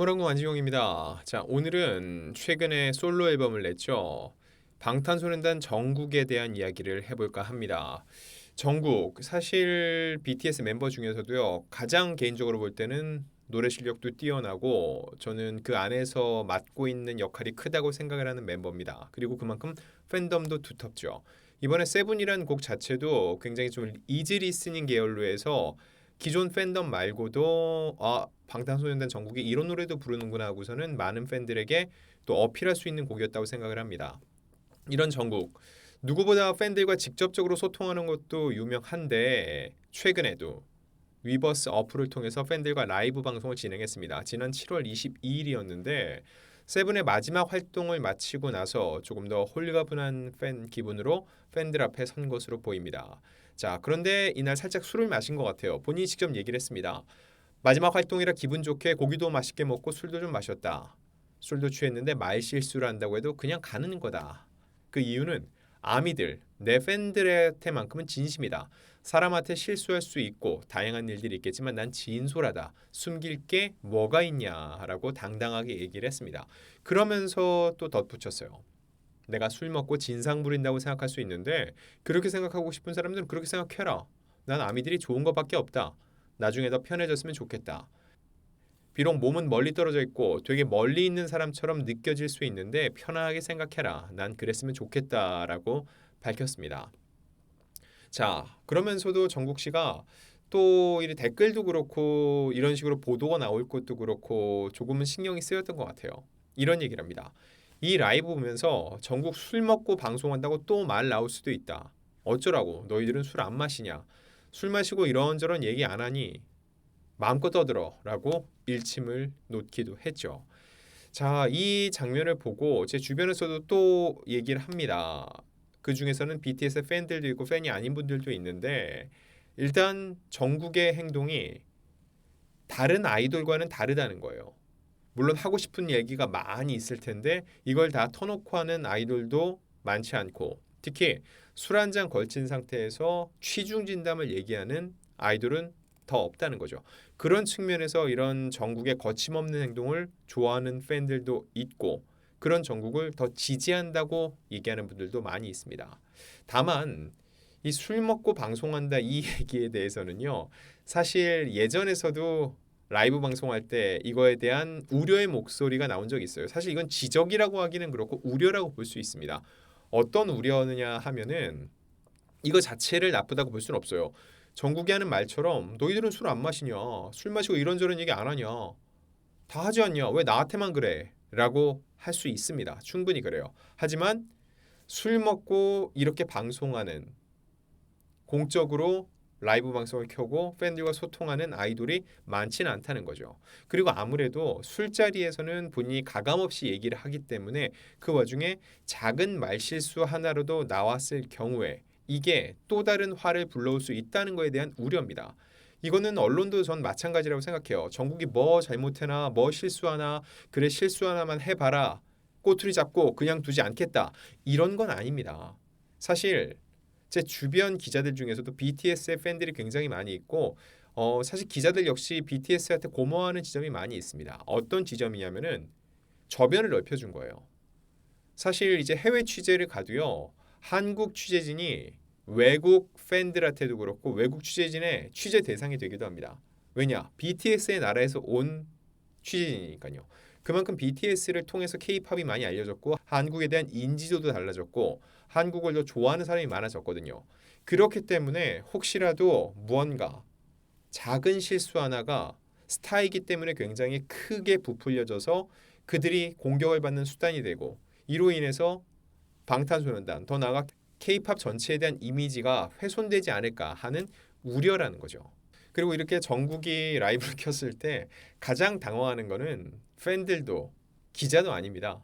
안무랑구 안지용입니다. 자, 오늘은 최근에 솔로 앨범을 냈죠. 방탄소년단 정국에 대한 이야기를 해볼까 합니다. 정국 사실 BTS 멤버 중에서도요 가장 개인적으로 볼 때는 노래 실력도 뛰어나고 저는 그 안에서 맡고 있는 역할이 크다고 생각을 하는 멤버입니다. 그리고 그만큼 팬덤도 두텁죠. 이번에 세븐이라는 곡 자체도 굉장히 좀 이지 리스닝 계열로 해서 기존 팬덤 말고도 아 방탄소년단 전국이 이런 노래도 부르는구나 하고서는 많은 팬들에게 또 어필할 수 있는 곡이었다고 생각을 합니다. 이런 전국 누구보다 팬들과 직접적으로 소통하는 것도 유명한데 최근에도 위버스 어플을 통해서 팬들과 라이브 방송을 진행했습니다. 지난 7월 22일이었는데 세븐의 마지막 활동을 마치고 나서 조금 더 홀가분한 팬 기분으로 팬들 앞에 선 것으로 보입니다. 자, 그런데 이날 살짝 술을 마신 것 같아요. 본인이 직접 얘기를 했습니다. 마지막 활동이라 기분 좋게 고기도 맛있게 먹고 술도 좀 마셨다. 술도 취했는데 말 실수를 한다고 해도 그냥 가는 거다. 그 이유는 아미들, 내 팬들한테만큼은 진심이다. 사람한테 실수할 수 있고 다양한 일들이 있겠지만 난 진솔하다. 숨길 게 뭐가 있냐라고 당당하게 얘기를 했습니다. 그러면서 또 덧붙였어요. 내가 술 먹고 진상 부린다고 생각할 수 있는데 그렇게 생각하고 싶은 사람들은 그렇게 생각해라. 난 아미들이 좋은 것밖에 없다. 나중에 더 편해졌으면 좋겠다. 비록 몸은 멀리 떨어져 있고 되게 멀리 있는 사람처럼 느껴질 수 있는데 편하게 생각해라. 난 그랬으면 좋겠다라고 밝혔습니다. 자, 그러면서도 정국 씨가 또 이 댓글도 그렇고 이런 식으로 보도가 나올 것도 그렇고 조금은 신경이 쓰였던 것 같아요. 이런 얘기를 합니다. 이 라이브 보면서 전국 술 먹고 방송한다고 또 말 나올 수도 있다. 어쩌라고? 너희들은 술 안 마시냐? 술 마시고 이런저런 얘기 안 하니 마음껏 떠들어 라고 일침을 놓기도 했죠. 자, 이 장면을 보고 제 주변에서도 또 얘기를 합니다. 그 중에서는 BTS 팬들도 있고 팬이 아닌 분들도 있는데 일단 정국의 행동이 다른 아이돌과는 다르다는 거예요. 물론 하고 싶은 얘기가 많이 있을 텐데 이걸 다 터놓고 하는 아이돌도 많지 않고 특히 술 한 잔 걸친 상태에서 취중 진담을 얘기하는 아이돌은 더 없다는 거죠. 그런 측면에서 이런 전국의 거침없는 행동을 좋아하는 팬들도 있고 그런 전국을 더 지지한다고 얘기하는 분들도 많이 있습니다. 다만 이 술 먹고 방송한다 이 얘기에 대해서는요. 사실 예전에서도 라이브 방송할 때 이거에 대한 우려의 목소리가 나온 적이 있어요. 사실 이건 지적이라고 하기는 그렇고 우려라고 볼 수 있습니다. 어떤 우려느냐 하면은 이거 자체를 나쁘다고 볼 수는 없어요. 전국이 하는 말처럼 너희들은 술 안 마시냐? 술 마시고 이런저런 얘기 안 하냐? 다 하지 않냐? 왜 나한테만 그래? 라고 할 수 있습니다. 충분히 그래요. 하지만 술 먹고 이렇게 방송하는 공적으로 라이브 방송을 켜고 팬들과 소통하는 아이돌이 많지는 않다는 거죠. 그리고 아무래도 술자리에서는 본인이 가감없이 얘기를 하기 때문에 그 와중에 작은 말실수 하나로도 나왔을 경우에 이게 또 다른 화를 불러올 수 있다는 것에 대한 우려입니다. 이거는 언론도 전 마찬가지라고 생각해요. 전국이 뭐 잘못해나 뭐 실수하나 그래 실수 하나만 해봐라 꼬투리 잡고 그냥 두지 않겠다 이런 건 아닙니다. 사실 제 주변 기자들 중에서도 BTS의 팬들이 굉장히 많이 있고 어, 사실 기자들 역시 BTS한테 고마워하는 지점이 많이 있습니다. 어떤 지점이냐면은 저변을 넓혀준 거예요. 사실 이제 해외 취재를 가도요. 한국 취재진이 외국 팬들한테도 그렇고 외국 취재진의 취재 대상이 되기도 합니다. 왜냐? BTS의 나라에서 온 취재진이니까요. 그만큼 BTS를 통해서 K-팝이 많이 알려졌고 한국에 대한 인지도도 달라졌고 한국을 더 좋아하는 사람이 많아졌거든요. 그렇기 때문에 혹시라도 무언가 작은 실수 하나가 스타이기 때문에 굉장히 크게 부풀려져서 그들이 공격을 받는 수단이 되고 이로 인해서 방탄소년단 더 나아가 K-팝 전체에 대한 이미지가 훼손되지 않을까 하는 우려라는 거죠. 그리고 이렇게 전국이 라이브를 켰을 때 가장 당황하는 거는 팬들도 기자도 아닙니다.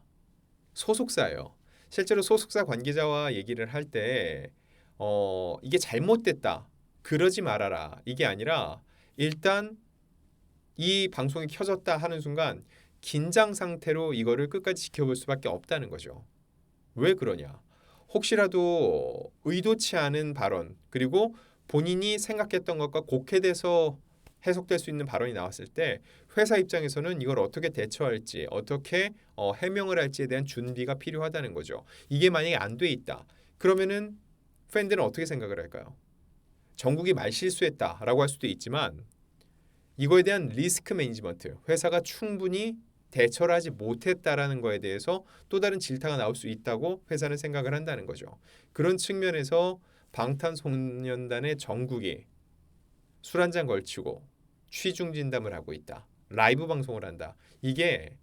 소속사예요. 실제로 소속사 관계자와 얘기를 할 때 어, 이게 잘못됐다. 그러지 말아라. 이게 아니라 일단 이 방송이 켜졌다 하는 순간 긴장 상태로 이거를 끝까지 지켜볼 수밖에 없다는 거죠. 왜 그러냐? 혹시라도 의도치 않은 발언 그리고 본인이 생각했던 것과 곡해돼서 해석될 수 있는 발언이 나왔을 때 회사 입장에서는 이걸 어떻게 대처할지 어떻게 어, 해명을 할지에 대한 준비가 필요하다는 거죠. 이게 만약에 안 돼 있다. 그러면은 팬들은 어떻게 생각을 할까요? 정국이 말실수했다라고 할 수도 있지만 이거에 대한 리스크 매니지먼트 회사가 충분히 대처를 하지 못했다라는 거에 대해서 또 다른 질타가 나올 수 있다고 회사는 생각을 한다는 거죠. 그런 측면에서 방탄소년단의 정국이 술 한 잔 걸치고 취중 진담을 하고 있다. 라이브 방송을 한다. 이게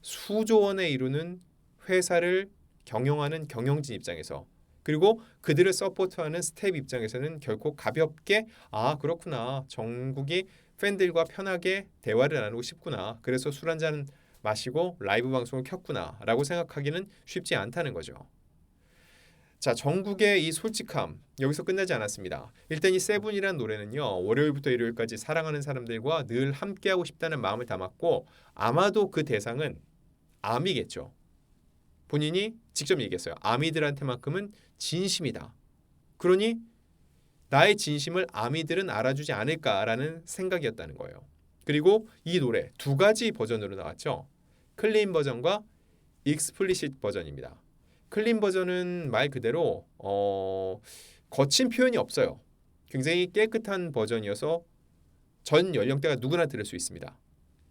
수조 원에 이루는 회사를 경영하는 경영진 입장에서 그리고 그들을 서포트하는 스텝 입장에서는 결코 가볍게 아 그렇구나 정국이 팬들과 편하게 대화를 나누고 싶구나 그래서 술 한잔 마시고 라이브 방송을 켰구나라고 생각하기는 쉽지 않다는 거죠. 자 정국의 이 솔직함 여기서 끝나지 않았습니다. 일단 이 세븐이라는 노래는요 월요일부터 일요일까지 사랑하는 사람들과 늘 함께하고 싶다는 마음을 담았고 아마도 그 대상은 암이겠죠. 본인이 직접 얘기했어요. 아미들한테만큼은 진심이다. 그러니 나의 진심을 아미들은 알아주지 않을까라는 생각이었다는 거예요. 그리고 이 노래 두 가지 버전으로 나왔죠. 클린 버전과 익스플리시트 버전입니다. 클린 버전은 말 그대로 어, 거친 표현이 없어요. 굉장히 깨끗한 버전이어서 전 연령대가 누구나 들을 수 있습니다.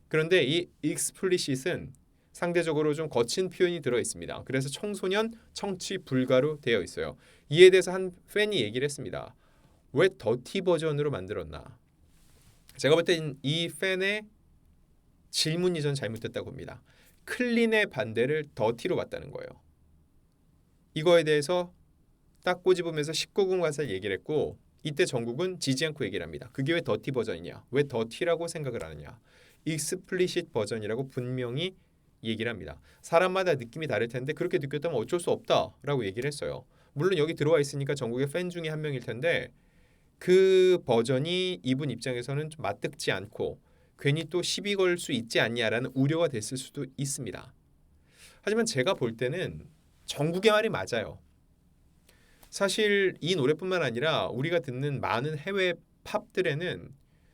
그런데 이 익스플리시트는 상대적으로 좀 거친 표현이 들어 있습니다. 그래서 청소년 청취 불가로 되어 있어요. 이에 대해서 한 팬이 얘기를 했습니다. 왜 더티 버전으로 만들었나? 제가 볼 땐 이 팬의 질문이 전 잘못됐다고 봅니다. 클린의 반대를 더티로 봤다는 거예요. 이거에 대해서 딱 꼬집으면서 19금 가서 얘기를 했고 이때 정국은 지지 않고 얘기를 합니다. 그게 왜 더티 버전이냐? 왜 더티라고 생각을 하느냐? 익스플리시트 버전이라고 분명히 얘기를 합니다. 사람마다 느낌이 다를 텐데 그렇게 느꼈다면 어쩔 수 없다라고 얘기를 했어요. 물론 여기 들어와 있으니까 전국의 팬 중에 한 명일 텐데 그 버전이 이분 입장에서는 좀 맞듣지 않고 괜히 또 시비 걸 수 있지 않냐라는 우려가 됐을 수도 있습니다. 하지만 제가 볼 때는 전국의 말이 맞아요. 사실 이 노래뿐만 아니라 우리가 듣는 많은 해외 팝들에는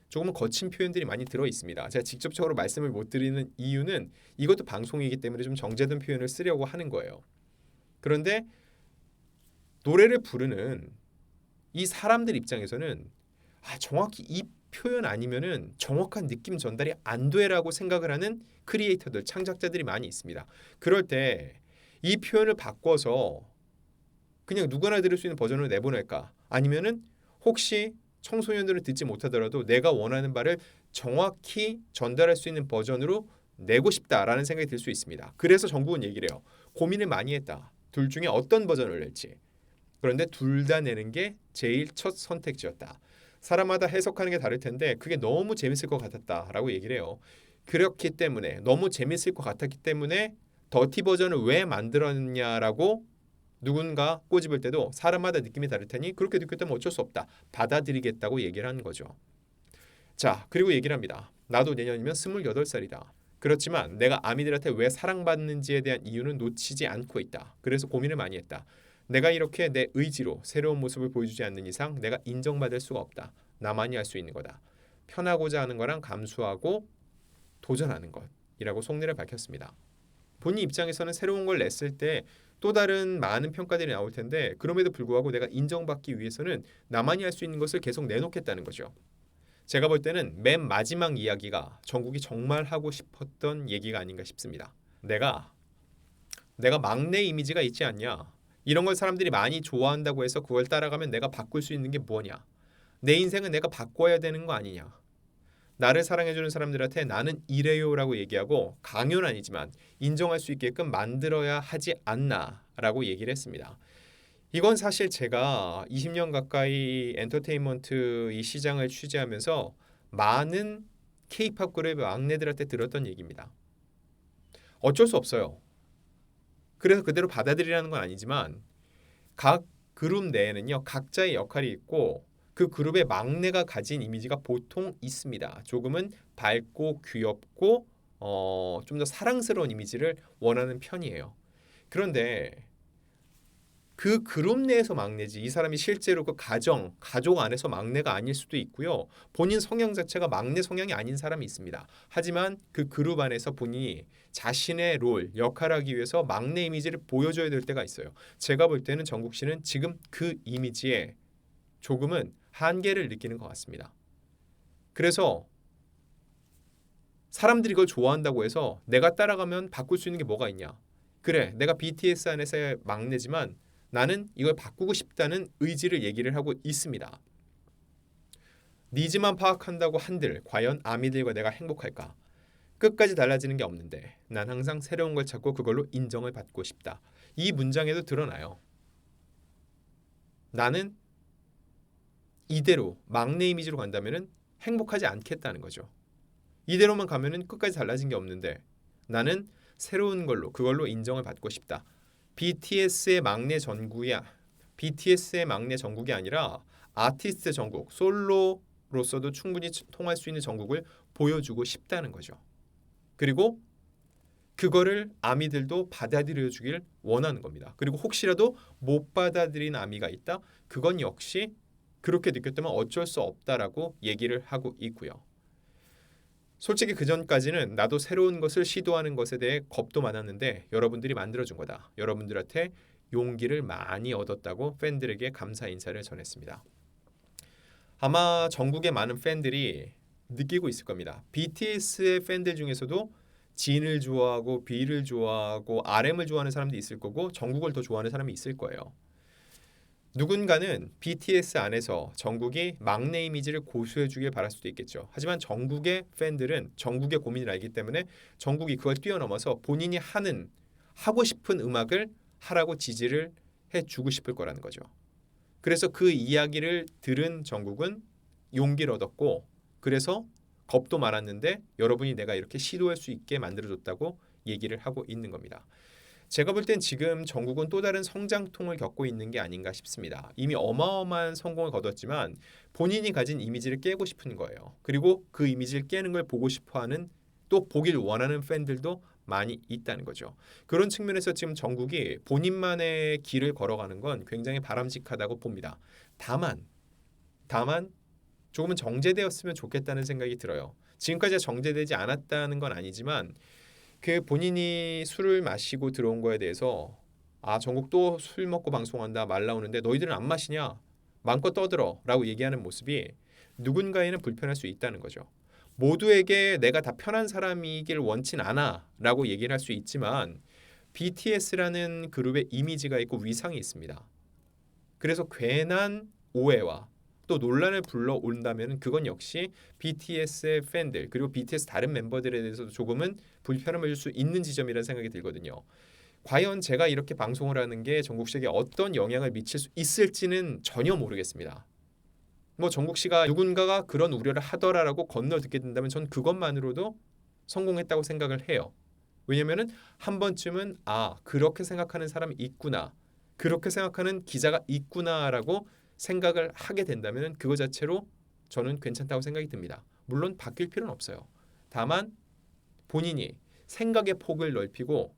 조금 거친 표현들이 많이 들어 있습니다. 제가 직접적으로 말씀을 못 드리는 이유는 이것도 방송이기 때문에 좀 정제된 표현을 쓰려고 하는 거예요. 그런데 노래를 부르는 이 사람들 입장에서는 아 정확히 이 표현 아니면은 정확한 느낌 전달이 안 돼라고 생각을 하는 크리에이터들 창작자들이 많이 있습니다. 그럴 때 이 표현을 바꿔서 그냥 누구나 들을 수 있는 버전을 내보낼까? 아니면은 혹시 청소년들은 듣지 못하더라도 내가 원하는 바를 정확히 전달할 수 있는 버전으로 내고 싶다라는 생각이 들 수 있습니다. 그래서 정국은 얘기를 해요. 고민을 많이 했다. 둘 중에 어떤 버전을 낼지. 그런데 둘 다 내는 게 제일 첫 선택지였다. 사람마다 해석하는 게 다를 텐데 그게 너무 재밌을 것 같았다라고 얘기를 해요. 그렇기 때문에 너무 재밌을 것 같았기 때문에 더티 버전을 왜 만들었냐라고 누군가 꼬집을 때도 사람마다 느낌이 다를 테니 그렇게 느꼈다면 어쩔 수 없다. 받아들이겠다고 얘기를 하는 거죠. 자, 그리고 얘기를 합니다. 나도 내년이면 28살이다. 그렇지만 내가 아미들한테 왜 사랑받는지에 대한 이유는 놓치지 않고 있다. 그래서 고민을 많이 했다. 내가 이렇게 내 의지로 새로운 모습을 보여주지 않는 이상 내가 인정받을 수가 없다. 나만이 할 수 있는 거다. 편하고자 하는 거랑 감수하고 도전하는 것이라고 속내를 밝혔습니다. 본인 입장에서는 새로운 걸 냈을 때 또 다른 많은 평가들이 나올 텐데 그럼에도 불구하고 내가 인정받기 위해서는 나만이 할 수 있는 것을 계속 내놓겠다는 거죠. 제가 볼 때는 맨 마지막 이야기가 전국이 정말 하고 싶었던 얘기가 아닌가 싶습니다. 내가 내가 막내 이미지가 있지 않냐? 이런 걸 사람들이 많이 좋아한다고 해서 그걸 따라가면 내가 바꿀 수 있는 게 뭐냐? 내 인생은 내가 바꿔야 되는 거 아니냐? 나를 사랑해주는 사람들한테 나는 이래요라고 얘기하고 강요는 아니지만 인정할 수 있게끔 만들어야 하지 않나라고 얘기를 했습니다. 이건 사실 제가 20년 가까이 엔터테인먼트 이 시장을 취재하면서 많은 K-팝 그룹의 막내들한테 들었던 얘기입니다. 어쩔 수 없어요. 그래서 그대로 받아들이라는 건 아니지만 각 그룹 내에는요 각자의 역할이 있고 그 그룹의 막내가 가진 이미지가 보통 있습니다. 조금은 밝고 귀엽고 어, 좀 더 사랑스러운 이미지를 원하는 편이에요. 그런데 그 그룹 내에서 막내지 이 사람이 실제로 그 가정 가족 안에서 막내가 아닐 수도 있고요 본인 성향 자체가 막내 성향이 아닌 사람이 있습니다 하지만 그 그룹 안에서 본인이 자신의 롤 역할하기 위해서 막내 이미지를 보여줘야 될 때가 있어요 제가 볼 때는 정국 씨는 지금 그 이미지에 조금은 한계를 느끼는 것 같습니다 그래서 사람들이 이걸 좋아한다고 해서 내가 따라가면 바꿀 수 있는 게 뭐가 있냐 그래 내가 BTS 안에서의 막내지만 나는 이걸 바꾸고 싶다는 의지를 얘기를 하고 있습니다. 니즈만 파악한다고 한들 과연 아미들과 내가 행복할까? 끝까지 달라지는 게 없는데 난 항상 새로운 걸 찾고 그걸로 인정을 받고 싶다. 이 문장에도 드러나요. 나는 이대로 막내 이미지로 간다면은 행복하지 않겠다는 거죠. 이대로만 가면은 끝까지 달라진 게 없는데 나는 새로운 걸로 그걸로 인정을 받고 싶다. BTS의 막내 전국이야. BTS의 막내 전국이 아니라 아티스트 전국, 솔로로서도 충분히 통할 수 있는 전국을 보여주고 싶다는 거죠. 그리고 그거를 아미들도 받아들여 주길 원하는 겁니다. 그리고 혹시라도 못 받아들인 아미가 있다. 그건 역시 그렇게 느꼈다면 어쩔 수 없다라고 얘기를 하고 있고요. 솔직히 그 전까지는 나도 새로운 것을 시도하는 것에 대해 겁도 많았는데 여러분들이 만들어준 거다. 여러분들한테 용기를 많이 얻었다고 팬들에게 감사 인사를 전했습니다. 아마 전국의 많은 팬들이 느끼고 있을 겁니다. BTS의 팬들 중에서도 진을 좋아하고 B를 좋아하고 RM을 좋아하는 사람도 있을 거고 전국을 더 좋아하는 사람이 있을 거예요. 누군가는 BTS 안에서 정국이 막내 이미지를 고수해 주길 바랄 수도 있겠죠. 하지만 정국의 팬들은 정국의 고민을 알기 때문에 정국이 그걸 뛰어넘어서 본인이 하는 하고 싶은 음악을 하라고 지지를 해 주고 싶을 거라는 거죠. 그래서 그 이야기를 들은 정국은 용기를 얻었고 그래서 겁도 많았는데 여러분이 내가 이렇게 시도할 수 있게 만들어 줬다고 얘기를 하고 있는 겁니다. 제가 볼 땐 지금 전국은 또 다른 성장통을 겪고 있는 게 아닌가 싶습니다. 이미 어마어마한 성공을 거뒀지만 본인이 가진 이미지를 깨고 싶은 거예요. 그리고 그 이미지를 깨는 걸 보고 싶어하는 또 보길 원하는 팬들도 많이 있다는 거죠. 그런 측면에서 지금 전국이 본인만의 길을 걸어가는 건 굉장히 바람직하다고 봅니다. 다만 다만 조금은 정제되었으면 좋겠다는 생각이 들어요. 지금까지 정제되지 않았다는 건 아니지만 그 본인이 술을 마시고 들어온 거에 대해서 아 전국 또 술 먹고 방송한다 말 나오는데 너희들은 안 마시냐 마음껏 떠들어라고 얘기하는 모습이 누군가에는 불편할 수 있다는 거죠. 모두에게 내가 다 편한 사람이길 원친 않아라고 얘기를 할 수 있지만 BTS라는 그룹의 이미지가 있고 위상이 있습니다. 그래서 괜한 오해와 또 논란을 불러온다면 그건 역시 BTS의 팬들 그리고 BTS 다른 멤버들에 대해서도 조금은 불편함을 줄 수 있는 지점이라는 생각이 들거든요. 과연 제가 이렇게 방송을 하는 게 전국 씨에게 어떤 영향을 미칠 수 있을지는 전혀 모르겠습니다. 뭐 정국 씨가 누군가가 그런 우려를 하더라라고 건너 듣게 된다면 전 그것만으로도 성공했다고 생각을 해요. 왜냐면은 한 번쯤은 아 그렇게 생각하는 사람이 있구나 그렇게 생각하는 기자가 있구나라고 생각을 하게 된다면 그거 자체로 저는 괜찮다고 생각이 듭니다. 물론 바뀔 필요는 없어요. 다만 본인이 생각의 폭을 넓히고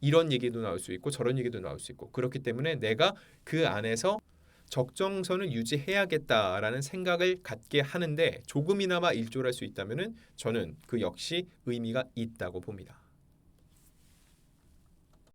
이런 얘기도 나올 수 있고 저런 얘기도 나올 수 있고 그렇기 때문에 내가 그 안에서 적정선을 유지해야겠다라는 생각을 갖게 하는데 조금이나마 일조할 수 있다면은 저는 그 역시 의미가 있다고 봅니다.